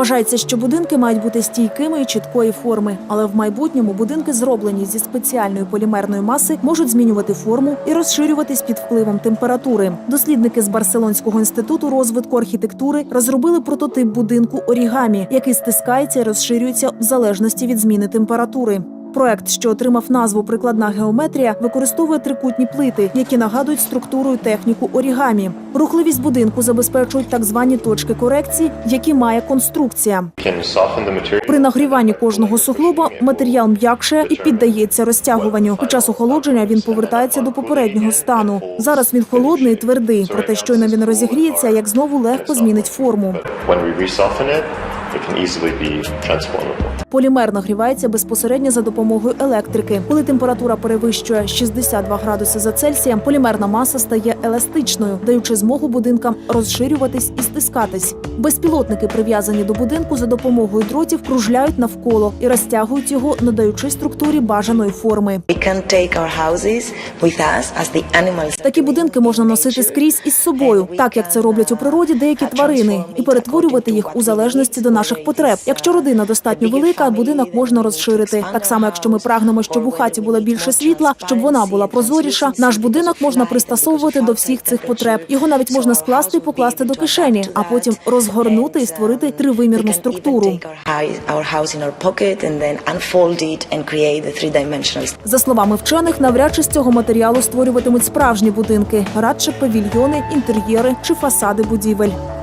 Вважається, що будинки мають бути стійкими і чіткої форми, але в майбутньому будинки, зроблені зі спеціальної полімерної маси, можуть змінювати форму і розширюватись під впливом температури. Дослідники з Барселонського інституту розвитку архітектури розробили прототип будинку орігамі, який стискається і розширюється в залежності від зміни температури. Проект, що отримав назву прикладна геометрія, використовує трикутні плити, які нагадують структуру і техніку орігамі. Рухливість будинку забезпечують так звані точки корекції, які має конструкція. При нагріванні кожного суглоба матеріал м'якше і піддається розтягуванню. Під час охолодження він повертається до попереднього стану. Зараз він холодний і твердий, проте щойно він розігріється, як знову легко змінить форму. When we it, it can easily be. Полімер нагрівається безпосередньо за допомогою електрики. Коли температура перевищує 62 градуси за Цельсієм, полімерна маса стає еластичною, даючи змогу будинкам розширюватись і стискатись. Безпілотники, прив'язані до будинку за допомогою дротів, кружляють навколо і розтягують його, надаючи структурі бажаної форми. Такі будинки можна носити скрізь із собою, так як це роблять у природі деякі тварини, і перетворювати їх у залежності до наших потреб. Якщо родина достатньо велика, будинок можна розширити. Так само, якщо ми прагнемо, щоб у хаті було більше світла, щоб вона була прозоріша, наш будинок можна пристосовувати до всіх цих потреб. Його навіть можна скласти і покласти до кишені, а потім розгорнути і створити тривимірну структуру. За словами вчених, навряд чи з цього матеріалу створюватимуть справжні будинки, радше павільйони, інтер'єри чи фасади будівель.